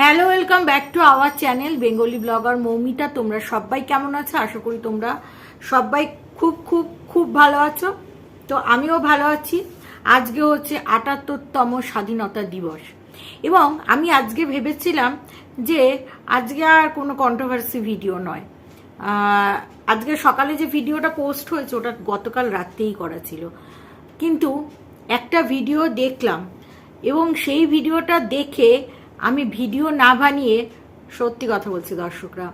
Hello, welcome back to our channel Bengali blogger Moumita. তোমরা সবাই কেমন আছো? আশা করি তোমরা সবাই খুব খুব খুব ভালো আছো। তো আমিও ভালো আছি। আজকে হচ্ছে আটাত্তরতম স্বাধীনতা দিবস। এবং আমি আজকে ভেবেছিলাম যে আজকে আর কোনো কন্ট্রোভার্সি ভিডিও নয়। আজকে সকালে যে ভিডিওটা পোস্ট হয়েছে, ওটা গতকাল রাত্রেই করা ছিল। কিন্তু একটা ভিডিও দেখলাম এবং সেই ভিডিওটা দেখে আমি ভিডিও না বানিয়ে সত্যি কথা বলছি দর্শকরা,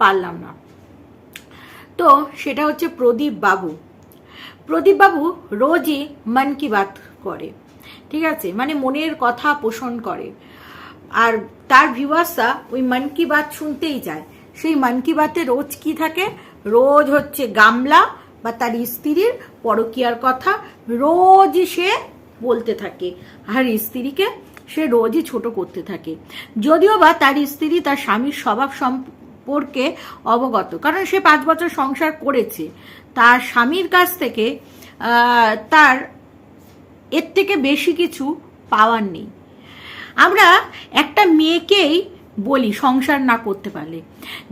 পারলাম না। তো সেটা হচ্ছে প্রদীপ বাবু। প্রদীপ বাবু রোজই মন কি বাত করে, ঠিক আছে? মানে মনের কথা পোষণ করে। আর তার ভিউয়ার্সরা ওই মন কি বাত শুনতেই যায় সেই মন কি বাতে রোজ কি থাকে? রোজ হচ্ছে গামলা বা তার স্ত্রীর পরকিয়ার কথা রোজ সে বলতে থাকে। আর স্ত্রীকে সে রোজই ছোট করতে থাকে। যদিও বা তার স্ত্রী তার স্বামীর স্বভাব সম্পর্কে অবগত, কারণ সে পাঁচ বছর সংসার করেছে। তার স্বামীর কাছ থেকে তার এর থেকে বেশি কিছু পাওয়ার নেই। আমরা একটা মেয়েকেই বলি সংসার না করতে পারলে,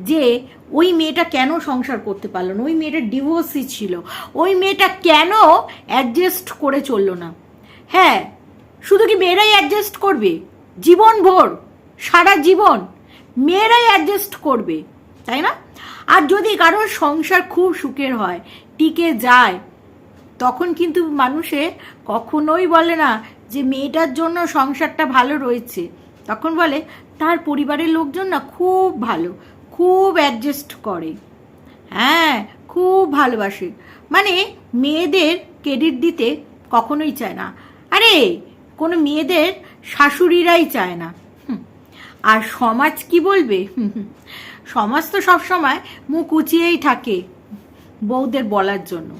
যে ওই মেয়েটা কেন সংসার করতে পারল না? ওই মেয়েটা ডিভোর্সই ছিল। ওই মেয়েটা কেন অ্যাডজাস্ট করে চলল না? হ্যাঁ শুধু কি মেয়েরাই অ্যাডজাস্ট করবে? জীবন ভোর সারা জীবন মেয়েরাই অ্যাডজাস্ট করবে, তাই না? আর যদি কারোর সংসার খুব সুখের হয়, টিকে যায়, তখন কিন্তু মানুষে কখনোই বলে না যে মেয়েটার জন্য সংসারটা ভালো রয়েছে। তখন বলে, তার পরিবারের লোকজন না খুব ভালো, খুব অ্যাডজাস্ট করে। হ্যাঁ খুব ভালোবাসে। মানে মেয়েদের ক্রেডিট দিতে কখনোই চায় না। আরে কোনো মেয়েদের শাশুড়িরাই চায় না। আর সমাজ কি বলবে? সমাজ তো সবসময় মুখ উঁচিয়েই থাকে বউদের বলার জন্য।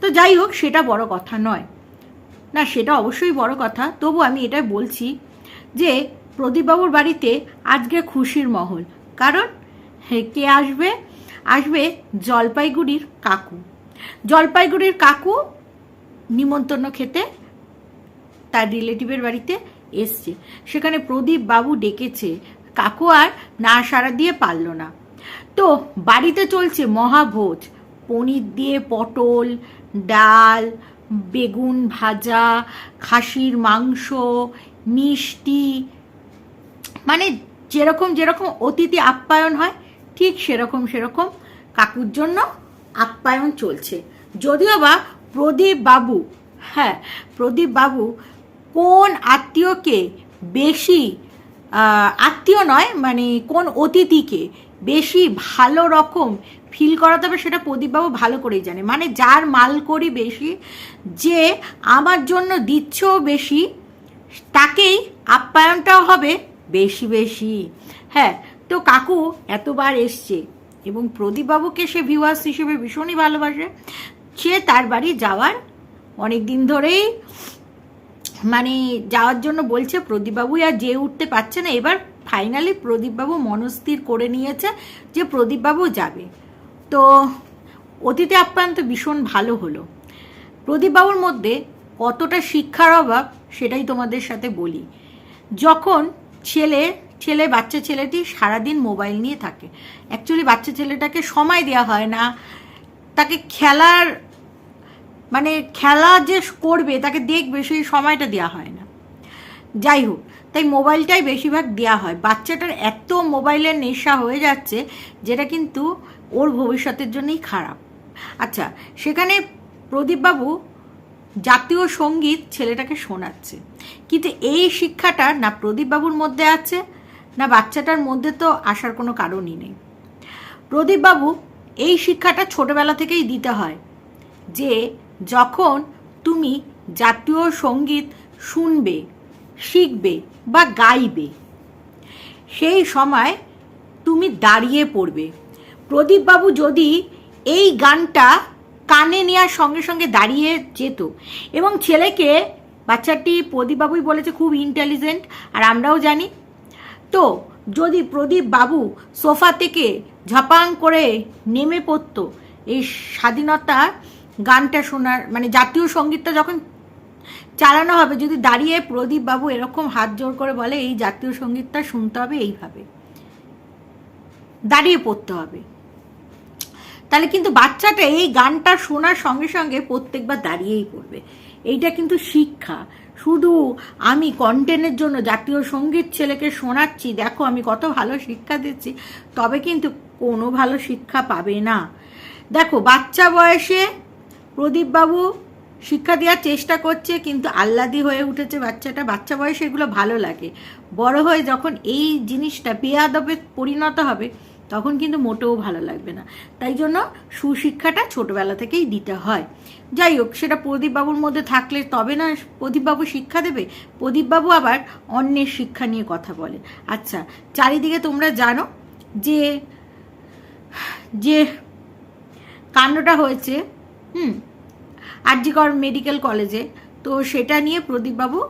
তো যাই হোক, সেটা বড় কথা নয়। না, সেটা অবশ্যই বড় কথা। তবু আমি এটা বলছি যে, প্রদীপবাবুর বাড়িতে আজকে খুশির মহল। কারণ কে আসবে? আসবে জলপাইগুড়ির কাকু। জলপাইগুড়ির কাকু নিমন্ত্রণ খেতে তার রিলেটিভের বাড়িতে এসছে। সেখানে প্রদীপ বাবু ডেকেছে। কাকু আর না সাড়া দিয়ে পারল না। তো বাড়িতে চলছে মহাভোজ। পনির দিয়ে পটল, ডাল, বেগুন ভাজা, খাসির মাংস, মিষ্টি মানে যেরকম যেরকম অতিথি আপ্যায়ন হয়, ঠিক সেরকম সেরকম কাকুর জন্য আপ্যায়ন চলছে। যদিও বা প্রদীপ বাবু হ্যাঁ প্রদীপ বাবু কোন আত্মীয়কে বেশি আত্মীয় নয় মানে কোন অতিথিকে বেশি ভালো রকম ফিল করাতে হবে সেটা প্রদীপবাবু ভালো করেই জানে। মানে যার মাল করি বেশি, যে আমার জন্য দিচ্ছেও বেশি, তাকেই আপ্যায়নটাও হবে বেশি বেশি। হ্যাঁ তো কাকু এতবার এসছে এবং প্রদীপবাবুকে সে ভিউয়ার্স হিসেবে ভীষণই ভালোবাসে। সে তার বাড়ি যাওয়ার অনেক দিন ধরেই মানে যাওয়ার জন্য বলছে প্রদীপবাবু, আর যে উঠতে পারছে না, এবার ফাইনালি প্রদীপবাবু মনস্থির করে নিয়েছে যে প্রদীপবাবু যাবে। তো অতীতে আপ্যায়ন তো ভীষণ ভালো হলো। প্রদীপবাবুর মধ্যে কতটা শিক্ষার অভাব সেটাই তোমাদের সাথে বলি। যখন ছেলে ছেলে, বাচ্চা ছেলেটি সারাদিন মোবাইল নিয়ে থাকে অ্যাকচুয়ালি বাচ্চা ছেলেটাকে সময় দেওয়া হয় না, তাকে খেলার মানে খেলা যে করবে, তাকে দেখবে, সেই সময়টা দেওয়া হয় না। যাই হোক, তাই মোবাইলটাই বেশিরভাগ দেওয়া হয়। বাচ্চাটার এত মোবাইলের নেশা হয়ে যাচ্ছে যেটা কিন্তু ওর ভবিষ্যতের জন্যই খারাপ। আচ্ছা সেখানে প্রদীপবাবু জাতীয় সংগীত ছেলেটাকে শোনাচ্ছে। কিন্তু এই শিক্ষাটা না প্রদীপবাবুর মধ্যে আছে, না বাচ্চাটার মধ্যে তো আসার কোনো কারণই নেই। প্রদীপবাবু এই শিক্ষাটা ছোটবেলা থেকেই দিতে হয় যে যখন তুমি জাতীয় সংগীত শুনবে, শিখবে বা গাইবে, সেই সময় তুমি দাঁড়িয়ে পড়বে। প্রদীপবাবু যদি এই গানটা কানে নেওয়ার সঙ্গে সঙ্গে দাঁড়িয়ে যেত এবং ছেলেকে, বাচ্চাটি প্রদীপবাবুই বলেছে খুব ইন্টেলিজেন্ট আর আমরাও জানি, তো যদি প্রদীপ বাবু সোফা থেকে ঝাপাং করে নেমে পড়তো, এই স্বাধীনতা গানটা শোনার মানে জাতীয় সঙ্গীতটা যখন চালানো হবে, যদি দাঁড়িয়ে প্রদীপ বাবু এরকম হাত জোর করে বলে, এই জাতীয় সঙ্গীতটা শুনতে হবে, এইভাবে। দাঁড়িয়ে পড়তে হবে। তাহলে কিন্তু বাচ্চাটা এই গানটা শোনার সঙ্গে সঙ্গে প্রত্যেকবার দাঁড়িয়েই পড়বে। এইটা কিন্তু শিক্ষা। শুধু আমি কন্টেন্টের জন্য জাতীয় সংগীত ছেলেকে শোনাচ্ছি, দেখো আমি কত ভালো শিক্ষা দিচ্ছি, তবে কিন্তু কোনো ভালো শিক্ষা পাবে না। দেখো, বাচ্চা বয়সে প্রদীপবাবু শিক্ষা দেওয়ার চেষ্টা করছে, কিন্তু আহ্লাদি হয়ে উঠেছে বাচ্চাটা। বাচ্চা বয়সে এগুলো ভালো লাগে। বড় হয়ে যখন এই জিনিসটা বেয়াদবে পরিণত হবে, তখন কিন্তু মোটেও ভালো লাগবে না। তাই জন্য সুশিক্ষাটা ছোটবেলা থেকেই দিতে হয়। যাই হোক, সেটা প্রদীপবাবুর মধ্যে থাকলে তবে না প্রদীপবাবু শিক্ষা দেবে। প্রদীপবাবু আবার অন্যের শিক্ষা নিয়ে কথা বলে। আচ্ছা চারিদিকে তোমরা জানো যে যে কাণ্ডটা হয়েছে হুম, আরজিকর মেডিকেল কলেজে। তো সেটা নিয়ে প্রদীপবাবু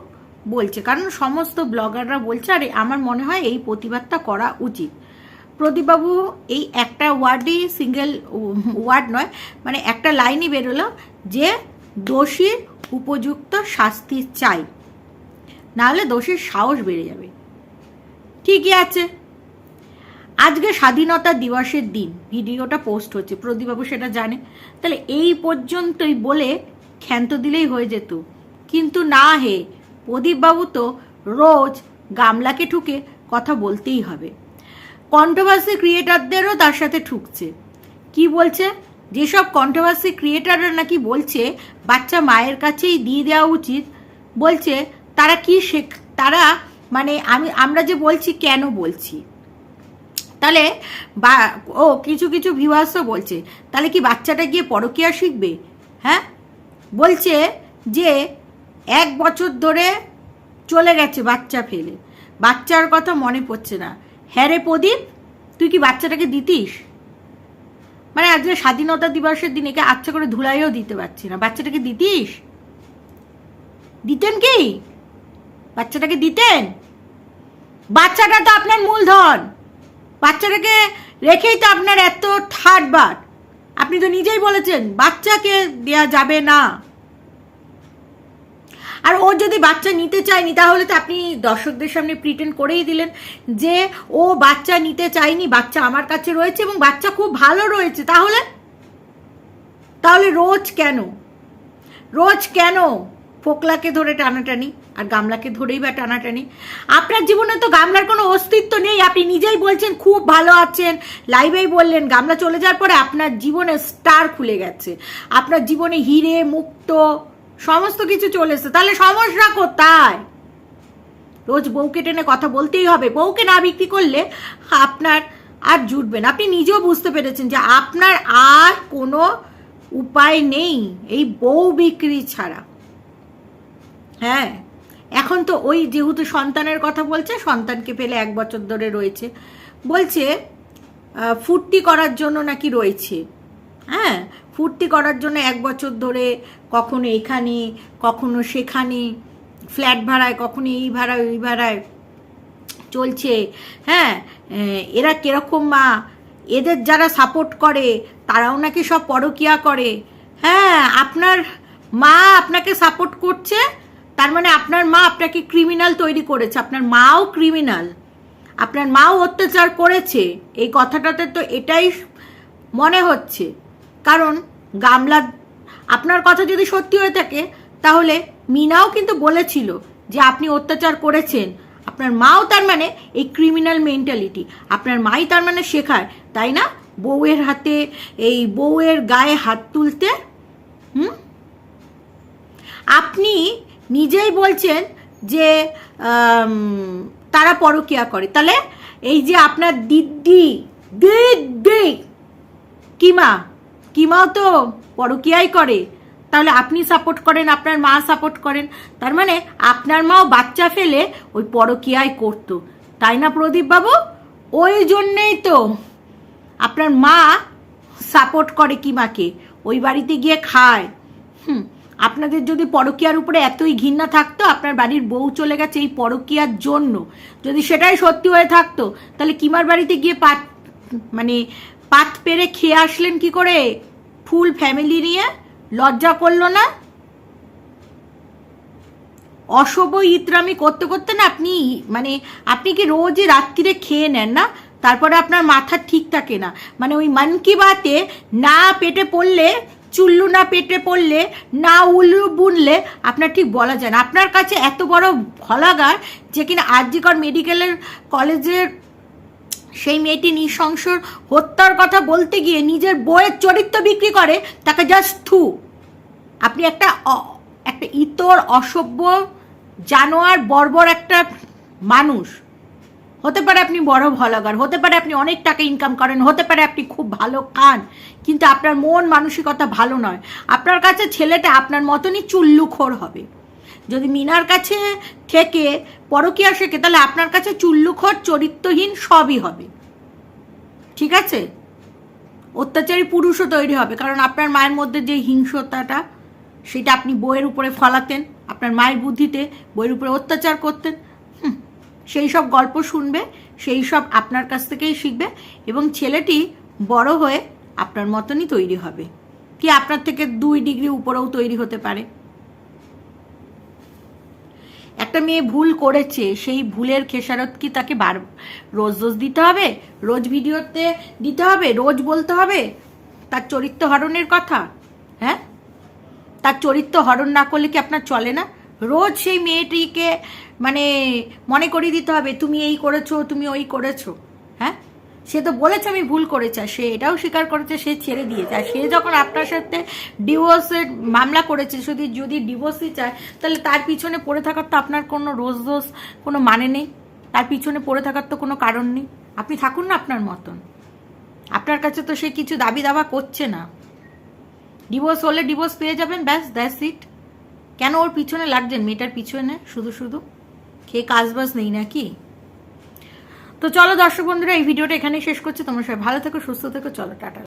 বলছে, কারণ সমস্ত ব্লগাররা বলছে, আর, আমার মনে হয় এই প্রতিবাদটা করা উচিত। প্রদীপবাবু এই একটা ওয়ার্ডই সিঙ্গেল ওয়ার্ড নয় মানে একটা লাইনই বেরোলো যে দোষীর উপযুক্ত শাস্তি চাই। নাহলে দোষীর সাহস বেড়ে যাবে। ঠিকই আছে। আজকে স্বাধীনতা দিবসের দিন, ভিডিওটা পোস্ট হচ্ছে, প্রদীপবাবু সেটা জানে। তাহলে এই পর্যন্তই বলে ক্ষান্ত দিলেই হয়ে যেত। কিন্তু না হে, প্রদীপবাবু তো রোজ গামলাকে ঠুকে কথা বলতেই হবে। কন্ট্রোভার্সি ক্রিয়েটারদেরও তার সাথে ঠুকছে। কি বলছে? যেসব কন্ট্রোভার্সি ক্রিয়েটাররা নাকি বলছে, বাচ্চা মায়ের কাছেই দিয়ে দেওয়া উচিত। বলছে, তারা কি শেখ, তারা মানে আমি, আমরা যে বলছি কেন বলছি? তাহলে বা, ও কিছু কিছু ভিউয়ার্সও বলছে, তাহলে কি বাচ্চাটা গিয়ে পরকিয়া শিখবে? হ্যাঁ? বলছে যে, এক বছর ধরে চলে গেছে বাচ্চা ফেলে। বাচ্চার কথা মনে পড়ছে না। হ্যাঁ রে প্রদীপ, তুই কি বাচ্চাটাকে দিতিস? মানে আজকে স্বাধীনতা দিবসের দিন একে আচ্ছা করে ধুলাইও দিতে পারছি না। বাচ্চাটাকে দিতিস? দিতেন কি? বাচ্চাটাকে দিতেন? বাচ্চাটা তো আপনার মূলধন। বাচ্চাটাকে রেখেই তো আপনার এত থার্ড বার। আপনি তো নিজেই বলেছেন, বাচ্চাকে দেয়া যাবে না। আর ও যদি বাচ্চা নিতে চায়নি, তাহলে তো আপনি দর্শকদের সামনে প্রিটেন্ড করেই দিলেন যে ও বাচ্চা নিতে চায়নি, বাচ্চা আমার কাছে রয়েছে এবং বাচ্চা খুব ভালো রয়েছে। তাহলে? তাহলে রোজ কেন? রোজ কেন ফোকলাকে ধরে টানাটানি আর গামলাকে ধরেই বা টানাটানি। আপনার জীবনে তো গামলার কোনো অস্তিত্ব নেই। আপনি নিজেই বলছেন, খুব ভালো আছেন। লাইভেই বললেন, গামলা চলে যাওয়ার পরে আপনার জীবনে স্টার খুলে গেছে। আপনার জীবনে হিরে, মুক্ত, সমস্ত কিছু চলে এসছে। তাহলে সমস্যা কোথায়? রোজ বউকে টেনে কথা বলতেই হবে। বউকে না বিক্রি করলে আপনার আর জুটবে না। আপনি নিজেও বুঝতে পেরেছেন যে আপনার আর কোনো উপায় নেই। এই বউ বিক্রি ছাড়া। হ্যাঁ। এখন তো ওই যেহেতু সন্তানের কথা বলছে, সন্তানকে পেলে এক বছর ধরে রয়েছে। বলছে ফুর্তি করার জন্য নাকি রয়েছে। হ্যাঁ ফুর্তি করার জন্য এক বছর ধরে কখনো এখানে, কখনো সেখানে, ফ্ল্যাট ভাড়ায়, কখনো এই ভাড়ায় ওই ভাড়ায় চলছে। হ্যাঁ এরা কীরকম মা? এদের যারা সাপোর্ট করে, তারাও নাকি সব পরকিয়া করে। হ্যাঁ আপনার মা আপনাকে সাপোর্ট করছে? তার মানে আপনার মা আপনাকে ক্রিমিনাল তৈরি করেছে, আপনার মাও ক্রিমিনাল আপনার মাও অত্যাচার করেছে, এই কথাটাতে তো এটাই মনে হচ্ছে। কারণ গামলা, আপনার কথা যদি সত্যি হয়ে থাকে, তাহলে মিনাও কিন্তু বলেছিল যে আপনি অত্যাচার করেছেন। আপনার মাও তার মানে এই ক্রিমিনাল মেন্টালিটি আপনার মাই তার মানে শেখায়, তাই না? বউয়ের হাতে, এই বউয়ের গায়ে হাত তুলতে, হুম? আপনি নিজেই বলছেন যে তারা পরকিয়া করে। তাহলে এই যে আপনার দিদি দিদি, কিমা, কিমাও তো পরকিয়াই করে। তাহলে আপনি সাপোর্ট করেন, আপনার মা সাপোর্ট করেন। তার মানে আপনার মাও বাচ্চা ফেলে ওই পরকিয়াই করতো। তাই না প্রদীপ বাবু? ওই জন্যেই তো আপনার মা সাপোর্ট করে কিমাকে। ওই বাড়িতে গিয়ে খায়। হুম আপনাদের যদি পরকিয়ার উপরে এতই ঘৃণা থাকতো, আপনার বাড়ির বউ চলে গেছে এই পরকিয়ার জন্য। যদি সেটাই সত্যি হয়ে থাকতো, তাহলে কিমার বাড়িতে গিয়ে পাত মানে পাত পেরে খেয়ে আসলেন কি করে? ফুল ফ্যামিলি নিয়ে? লজ্জা করল না? অশুভ ইতরামি করতে করতে না আপনি মানে আপনি কি রোজই রাত্রিরে খেয়ে নেন না? তারপরে আপনার মাথা ঠিক থাকে না। মানে ওই মন কি বাতে না পেটে পড়লে চুল্লু না পেটে পড়লে, না উল্লু বুনলে, আপনার ঠিক বলা যায় না। আপনার কাছে এত বড় ভলাগার যে কিনা আরজিকর মেডিকেলের কলেজের সেই মেয়েটি নৃশংসর হত্যার কথা বলতে গিয়ে নিজের বইয়ের চরিত্র বিক্রি করে, তাকে জাস্ট থু। আপনি একটা একটা ইতর অসভ্য জানোয়ার বর্বর একটা মানুষ। হতে পারে আপনি বড় ভলাগার হতে পারে আপনি অনেক টাকা ইনকাম করেন, হতে পারে আপনি খুব ভালো খান, কিন্তু আপনার মন মানসিকতা ভালো নয়। আপনার কাছে ছেলেটা আপনার মতনই চুল্লুখোর হবে। যদি মিনার কাছে থেকে পরকিয়া শেখে, তাহলে আপনার কাছে চুল্লুখোর, চরিত্রহীন সবই হবে। ঠিক আছে? অত্যাচারী পুরুষও তৈরি হবে, কারণ আপনার মায়ের মধ্যে যে হিংসতাটা সেটা আপনি বইয়ের উপরে ফলাতেন, আপনার মায়ের বুদ্ধিতে বইয়ের উপরে অত্যাচার করতেন। সেই সব গল্প শুনবে, সেই সব আপনার কাছ থেকেই শিখবে এবং ছেলেটি বড় হয়ে আপনার মতনই তৈরি হবে। কি আপনার থেকে দুই ডিগ্রি উপরেও তৈরি হতে পারে? একটা মেয়ে ভুল করেছে, সেই ভুলের খেসারত কি তাকে বার, রোজ রোজ দিতে হবে? রোজ ভিডিওতে দিতে হবে? রোজ বলতে হবে? তার চরিত্র হরণের কথা? হ্যাঁ? তার চরিত্র হরণ না করলে কি আপনার চলে না? রোজ সেই মেয়েটিকে মানে মনে করিয়ে দিতে হবে, তুমি এই করেছ, তুমি ওই করেছ। হ্যাঁ? সে তো বলেছে, আমি ভুল করেছে। আর সে এটাও স্বীকার করেছে, সে ছেড়ে দিয়েছে। আর সে যখন আপনার সাথে ডিভোর্সের মামলা করেছে যদি যদি ডিভোর্সই চায়, তাহলে তার পিছনে পড়ে থাকার তো আপনার কোনো রোজ রোজ কোনো মানে নেই। তার পিছনে পড়ে থাকার তো কোনো কারণ নেই। আপনি থাকুন না আপনার মতন। আপনার কাছে তো সে কিছু দাবি দাবা করছে না। ডিভোর্স হলে ডিভোর্স পেয়ে যাবেন, ব্যাস দ্যাস ইট কেন ওর পিছনে লাগছেন? মেয়েটার পিছনে? শুধু শুধু? খেয়ে কাজবাজ নেই নাকি? তো চলো দর্শক বন্ধুরা, এই ভিডিওটা এখানেই শেষ করছি। তোমরা সবাই ভালো থেকো, সুস্থ থেকো। চলো, টাটা।